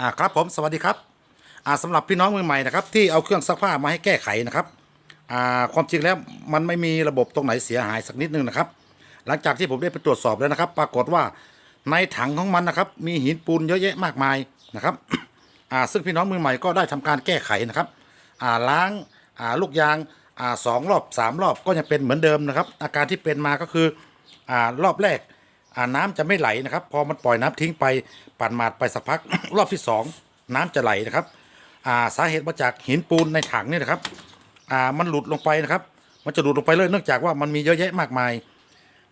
อ่าครับผมสวัสดีครับอ่าสำหรับพี่น้องมือใหม่นะครับที่เอาเครื่องซักผ้ามาให้แก้ไขนะครับอ่าความจริงแล้วมันไม่มีระบบตรงไหนเสียหายสักนิดนึงนะครับ หลังจากที่ผมได้ไปตรวจสอบแล้วนะครับ ปรากฏว่าในถังของมันนะครับ มีหินปูนเยอะแยะมากมายนะครับอ่าซึ่งพี่น้องมือใหม่ก็ได้ทำการแก้ไขนะครับอ่าล้างอ่าลูกยางอ่าสองรอบสามรอบก็ยังเป็นเหมือนเดิมนะครับ อาการที่เป็นมาก็คืออ่ารอบแรก น้ำจะไม่ไหลนะครับ พอมันปล่อยน้ำทิ้งไปปั่นหมาดไปสักพัก รอบที่สองน้ำจะไหลนะครับาสาเหตุมาจากหินปูนในถังนี่นะครับมันหลุดลงไปนะครับ มันจะหลุดลงไปเลยเนื่องจากว่ามันมีเยอะแยะมากมาย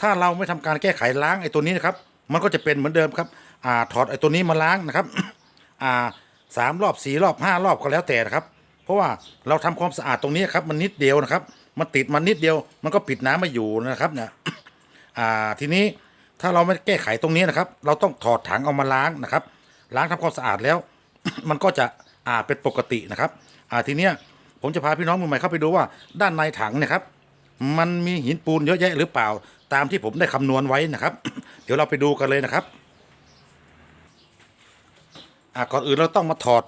ถ้าเราไม่ทำการแก้ไขล้างไอ้ตัวนี้นะครับ มันก็จะเป็นเหมือนเดิมครับอถอดไอ้ตัวนี้มาล้างนะครับสามรอบสี่รอบห้ารอบก็แล้วแต่นะครับ เพราะว่าเราทำความสะอาดตรงนี้ครับมันนิดเดียวนะครับ มันติดมันนิดเดียว มันก็ปิดน้ำไมาอยู่นะครับเนี่ยทีนี้ ถ้าเราไม่แก้ไขตรงนี้นะครับ เราต้องถอดถังเอามาล้างนะครับ ล้างทำความสะอาดแล้ว มันก็จะอ่าเป็นปกตินะครับอ่าทีเนี้ยผมจะพาพี่น้องมือใหม่เข้าไปดูว่าด้านในถังเนะครับ มันมีหินปูนเยอะแยะหรือเปล่า ตามที่ผมได้คำนวณไว้นะครับ เดี๋ยวเราไปดูกันเลยนะครับอ่าก่อนอื่นเราต้องมาถอด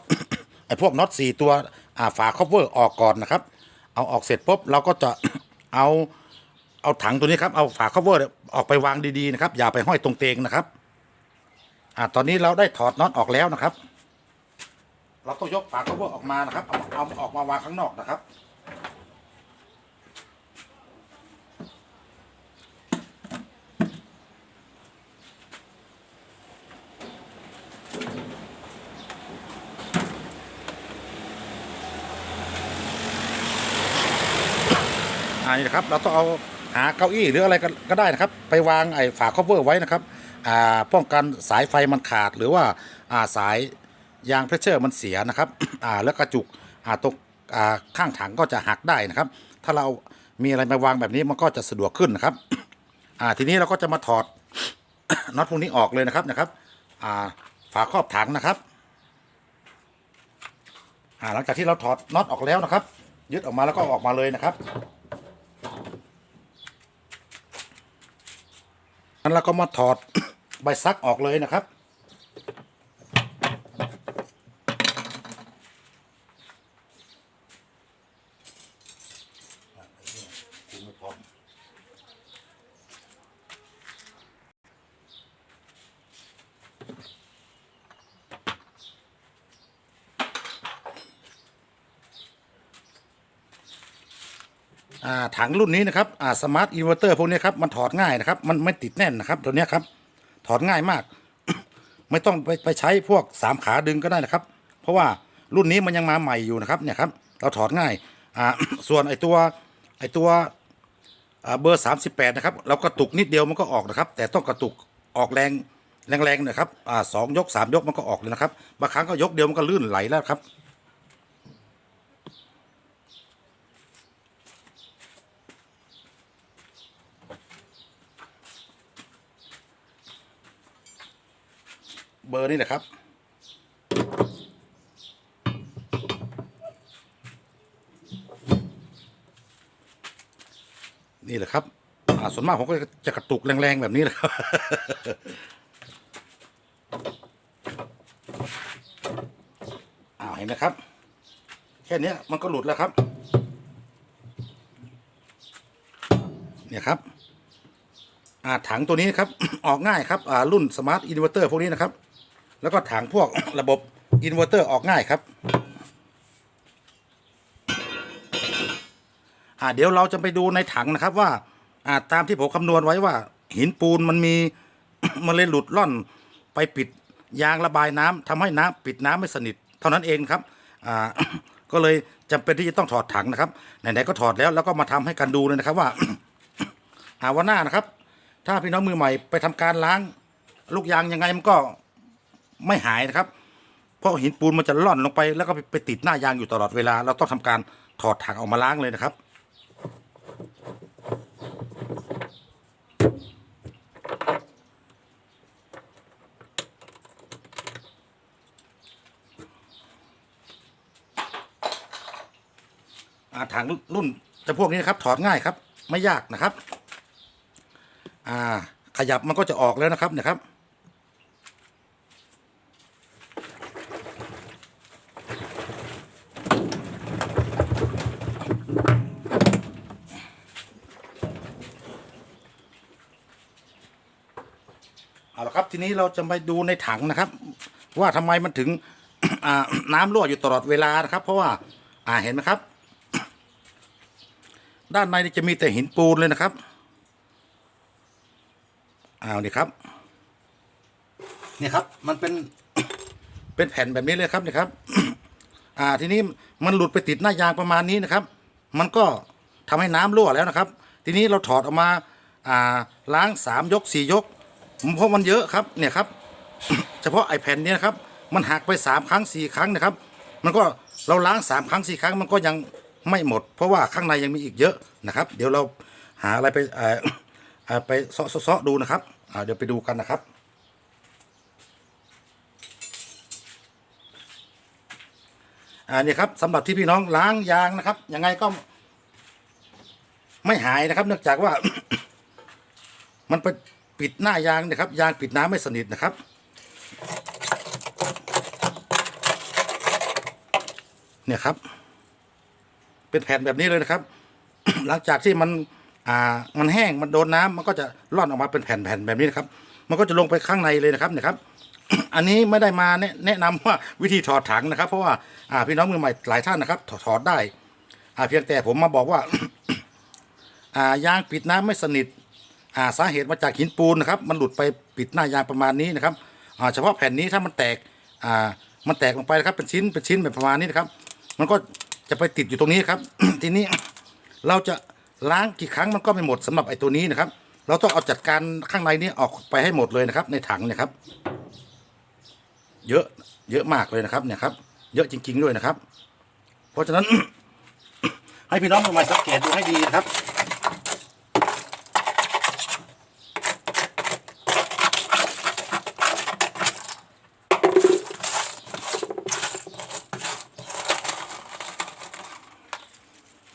ไอ้พวกน็อตสี่ตัวอ่าฝาครอบเวอร์ออกก่อนนะครับ เอาออกเสร็จปุ๊บเราก็จะเอา เอาถังตัวนี้ครับเอาฝาครอบเวอร์ออกไปวางดีๆนะครับอย่าไปห้อยตรงเตงนะครับอ่าตอนนี้เราได้ถอดน็อตออกแล้วนะครับ เราต้องยกฝาครอบเวอร์ออกมานะครับเอาเอาออกมาวางข้างนอกนะครับานี่นะครับ เราต้องเอาหาเก้าอี้หรืออะไรก็กได้นะครับ ไปวางไอ้ฝาครอบเวอร์ไว้นะครับป้องกันสายไฟมันขาดหรือว่าาสายยางเพรสเชอร์มันเสียนะครับแล้วกระจุกตรงข้างถังก็จะหักได้นะครับ ถ้าเรามีอะไรมาวางแบบนี้มันก็จะสะดวกขึ้นนะครับทีนี้เราก็จะมาถอดน็อตพวกนี้ออกเลยนะครับนะครับฝาครอบถังนะครับหลังจากที่เราถอดน็อตออกแล้วนะครับ ยึดออกมาแล้วก็ออกมาเลยนะครับ อันเราก็มาถอดใบซักออกเลยนะครับ อ่าถังรุ่นนี้นะครับอ่าสมาร์ทอินเวอร์เตอร์พวกนี้ครับมันถอดง่ายนะครับ มันไม่ติดแน่นนะครับตัวนี้ครับ ถอดง่ายมาก ไม่ต้องไปไปใช้พวกสามขาดึงก็ได้นะครับ เพราะว่ารุ่นนี้มันยังมาใหม่อยู่นะครับเนี่ยครับเราถอดง่ายอ่าส่วนไอตัวไอตัวอ่าเบอร์ 38 นะครับ เรากระตุกนิดเดียวมันก็ออกนะครับ แต่ต้องกระตุกออกแรงแรงๆน่อยครับอสองยกสามยกมันก็ออกเลยนะครับบางครั้งก็ยกเดียวมันก็ลื่นไหลแล้วครับ เบอร์นี่แหละครับ นี่แหละครับอ่าส่วนมากผมก็จะกระตุกแรงๆแบบนี้แหละครับอ่าวเห็นไหมครับ แค่นี้มันก็หลุดแล้วครับ เนี่ยครับอ่าถังตัวนี้ครับ ออกง่ายครับ อ่า รุ่นสมาร์ทอินเวอร์เตอร์พวกนี้นะครับ แล้วก็ถังพวกระบบอินเวอร์เตอร์ออกง่ายครับ อ่าเดี๋ยวเราจะไปดูในถังนะครับว่า อ่าตามที่ผมคำนวณไว้ว่า หินปูนมันมีมันเลยหลุดล่อนไปปิดยางระบายน้ำทำให้น้ำปิดน้ำไม่สนิท เท่านั้นเองครับ อ่าก็เลยจำเป็นที่จะต้องถอดถังนะครับไหนๆก็ถอดแล้วแล้วก็มาทำให้กันดูเลยนะครับว่าอาวันหน้านะครับ ถ้าพี่น้องมือใหม่ไปทำการล้างลูกยางยังไงมันก็ ไม่หายนะครับ เพราะหินปูนมันจะล่อนลงไป แล้วก็ไปติดหน้ายางอยู่ตลอดเวลา เราต้องทำการถอดถังออกมาล้างเลยนะครับ ถังรุ่นจะพวกนี้นะครับถอดง่ายครับ ไม่ยากนะครับ อ่า ขยับมันก็จะออกแล้วนะครับเนี่ยครับ ที นี้เราจะไปดูในถังนะครับ ว่าทำไมมันถึงน้ำรั่วอยู่ตลอดเวลานะครับ เพราะว่าอ่าเห็นไหมครับ ด้านในจะมีแต่หินปูนเลยนะครับเอานี่ครับนี่ครับ มันเป็นเป็นแผ่นแบบนี้เลยครับนี่ครับ อ่าทีนี้มันหลุดไปติดหน้ายางประมาณนี้นะครับ มันก็ทำให้น้ำรั่วแล้วนะครับ ทีนี้เราถอดออกมาอ่าล้างสามยกสี่ยก เพราะมันเยอะครับเนี่ยครับ เฉพาะไอแผ่นนี้นะครับ มันหักไปสามครั้งสี่ครั้งนะครับ มันก็เราล้างสามครั้งสี่ครั้งมันก็ยังไม่หมด เพราะว่าข้างในยังมีอีกเยอะนะครับ เดี๋ยวเราหาอะไรไปเออไปเซาะดูนะครับเดี๋ยวไปดูกันนะครับอ่านี่ครับสำหรับที่พี่น้องล้างยางนะครับยังไงก็ไม่หายนะครับ เนื่องจากว่า มันไป ปิดหน้ายางนะครับ ยางปิดน้ำไม่สนิทนะครับ เนี่ยครับ เป็นแผ่นแบบนี้เลยนะครับ หลังจากที่มันอ่ามันแห้งมันโดนน้ำมันก็จะร่อนออกมาเป็นแผ่นๆแบบนี้นะครับ มันก็จะลงไปข้างในเลยนะครับเนี่ยครับ อันนี้ไม่ได้มาแนะนะนำว่าวิธีถอดถังนะครับ เพราะว่าอ่าพี่น้องมือใหม่หลายท่านนะครับ ถอดถอดได้ อ่าเพียงแต่ผมมาบอกว่า อ่ายางปิดน้ำไม่สนิท อ่าสาเหตุมาจากหินปูนนะครับ มันหลุดไปปิดหน้ายางประมาณนี้นะครับอ่าเฉพาะแผ่นนี้ถ้ามันแตกอ่ามันแตกลงไปนะครับเป็นชิ้นเป็นชิ้นแบบประมาณนี้นะครับ มันก็จะไปติดอยู่ตรงนี้ครับ ทีนี้เราจะล้างกี่ครั้งมันก็ไม่หมดสำหรับไอ้ตัวนี้นะครับ เราต้องเอาจัดการข้างในนี้ออกไปให้หมดเลยนะครับ ในถังเนี่ยครับ เยอะเยอะมากเลยนะครับเนี่ยครับ เยอะจริง ๆ ด้วยนะครับ เพราะฉะนั้น ให้พี่น้องมือใหม่สังเกตดูให้ดีนะครับ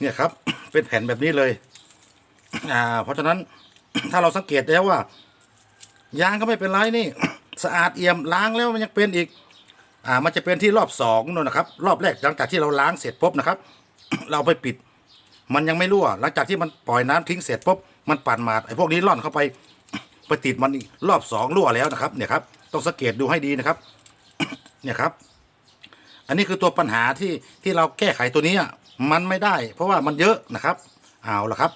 เนี่ยครับ เป็นแผ่นแบบนี้เลย อ่า เพราะฉะนั้นถ้าเราสังเกตแล้วว่า ยางก็ไม่เป็นไรนี่ สะอาดเอี่ยมล้างแล้วมันยังเป็นอีก อ่า มันจะเป็นที่รอบสองนู่นนะครับ รอบแรกหลังจากที่เราล้างเสร็จปุ๊บนะครับ เราไปปิด มันยังไม่รั่ว หลังจากที่มันปล่อยน้ำทิ้งเสร็จปุ๊บมันปั่นมาไอ้พวกนี้ร่อนเข้าไปไปติดมันอีกรอบสองรั่วแล้วนะครับ เนี่ยครับ ต้องสังเกตดูให้ดีนะครับ เนี่ยครับ อันนี้คือตัวปัญหาที่ที่เราแก้ไขตัวนี้ มันไม่ได้ เพราะว่ามันเยอะนะครับเอาละครับ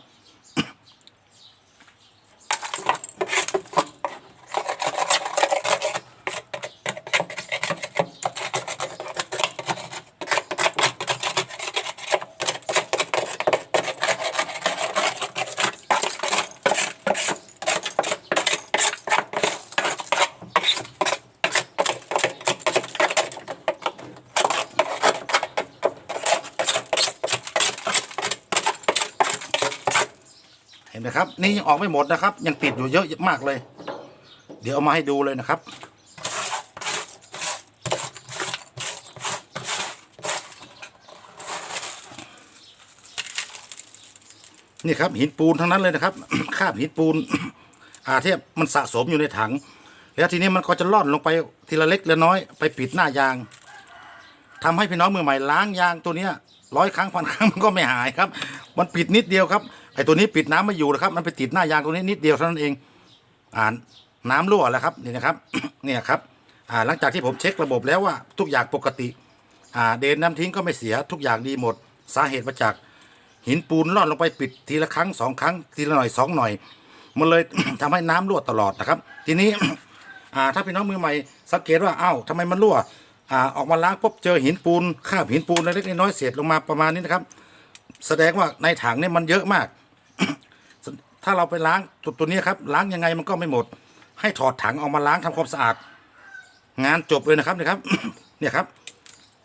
นะครับ นี่ยังออกไม่หมดนะครับ ยังติดอยู่เยอะมากเลย เดี๋ยวเอามาให้ดูเลยนะครับ นี่ครับหินปูนทั้งนั้นเลยนะครับคราบหินปูน อาที่มันสะสมอยู่ในถัง แล้วทีนี้มันก็จะล่อนลงไปทีละเล็กละน้อยไปปิดหน้ายางทำให้พี่น้องมือใหม่ล้างยางตัวเนี้ยร้อยครั้งพันครั้งมันก็ไม่หายครับ มันปิดนิดเดียวครับ ไอ้ตัวนี้ปิดน้ำไม่อยู่นะครับ มันไปติดหน้ายางตัวนี้นิดเดียวเท่านั้นเองอ่าน้ำรั่วแล้วครับนี่นะครับเนี่ยครับอ่าหลังจากที่ผมเช็คระบบแล้วว่าทุกอย่างปกติอ่าเดนน้ำทิ้งก็ไม่เสียทุกอย่างดีหมด สาเหตุมาจาก หินปูนล่อนลงไปปิดทีละครั้งสองครั้งทีละหน่อยสองหน่อย มันเลยทำให้น้ำรั่วตลอดนะครับ ทีนี้อ่าถ้าพี่น้องมือใหม่สังเกตว่าอ้าวทำไมมันรั่วอ่าออกมาล้างปุ๊บเจอหินปูนคราบหินปูนเล็กน้อยเศษลงมาประมาณนี้นะครับ แสดงว่าในถังเนี่ยมันเยอะมาก ถ้าเราไปล้างตัวตัวนี้ครับ ล้างยังไงมันก็ไม่หมด ให้ถอดถังออกมาล้างทำความสะอาด งานจบเลยนะครับเนี่ยครับ เนี่ยครับ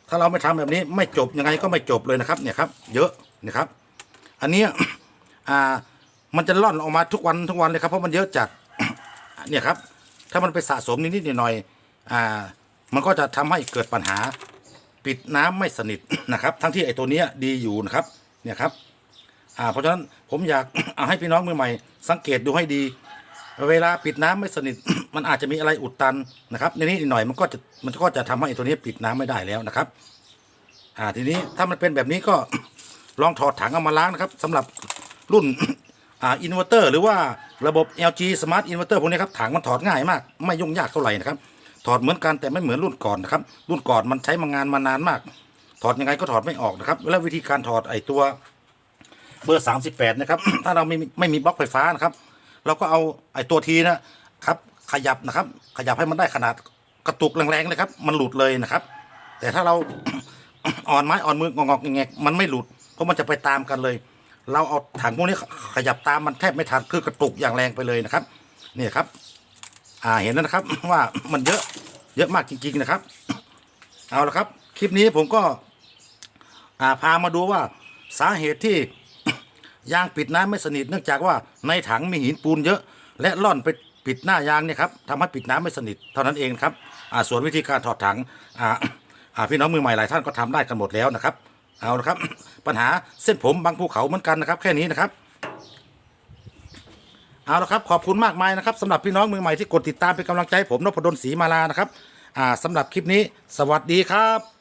ถ้าเราไม่ทำแบบนี้ไม่จบยังไงก็ไม่จบเลยนะครับ เนี่ยครับ เยอะนะครับ อันนี้อ่ามันจะล่อนออกมาทุกวันทุกวันเลยครับเพราะมันเยอะจัดเนี่ยครับ ถ้ามันไปสะสมนิดๆหน่อยๆอ่า มันก็จะทำให้เกิดปัญหา ปิดน้ำไม่สนิทนะครับ ทั้งที่ไอ้ตัวเนี้ยดีอยู่นะครับ เนี่ยครับ อ่าเพราะฉะนั้นผมอยากเอาให้พี่น้องมือใหม่ สังเกตดูให้ดี เวลาปิดน้ำไม่สนิท มันอาจจะมีอะไรอุดตันนะครับในนี้หน่อยมันก็จะมันก็จะทำให้ตัวนี้ปิดน้ำไม่ได้แล้วนะครับ อ่าทีนี้ถ้ามันเป็นแบบนี้ก็ลองถอดถังเอามาล้างนะครับสำหรับรุ่นอ่าอินเวอร์เตอร์หรือว่าระบบ LG Smart Inverter พวกนี้ครับถังมันถอดง่ายมาก ไม่ยุ่งยากเท่าไหร่นะครับถอดเหมือนกันแต่ไม่เหมือนรุ่นก่อนนะครับรุ่นก่อนมันใช้มางานมานานมาก ถอดยังไงก็ถอดไม่ออกนะครับ แล้ววิธีการถอดไอ้ตัว เบอร์ 38 นะครับ ถ้าเราไม่ไม่มีบล็อกไฟฟ้านะครับ เราก็เอาไอ้ตัวทีนะครับ ขยับนะครับ ขยับให้มันได้ขนาดกระตุกแรงๆเลยครับ มันหลุดเลยนะครับ แต่ถ้าเราอ่อนไม้อ่อนมืองอกๆแงกๆมันไม่หลุด เพราะมันจะไปตามกันเลย เราเอาถังพวกนี้ขยับตามมันแทบไม่ทันคือกระตุกอย่างแรงไปเลยนะครับนี่ครับ อ่าเห็นแล้วนะครับว่ามันเยอะเยอะมากจริงๆนะครับ เอาละครับ คลิปนี้ผมก็ อ่าพามาดูว่าสาเหตุที่ ยางปิดน้ำไม่สนิทเนื่องจากว่าในถังมีหินปูนเยอะ และล่อนไปปิดหน้ายางเนี่ยครับทำให้ปิดน้ำไม่สนิทเท่านั้นเองครับอ่าส่วนวิธีการถอดถังอ่าอ่าพี่น้องมือใหม่หลายท่านก็ทำได้กันหมดแล้วนะครับ เอาละครับ ปัญหาเส้นผมบางภูเขาเหมือนกันนะครับ แค่นี้นะครับ เอาละครับขอบคุณมากมายนะครับสำหรับพี่น้องมือใหม่ที่กดติดตามเป็นกำลังใจให้ผมนพดลศรีมาลานะครับอ่าสำหรับคลิปนี้ สวัสดีครับ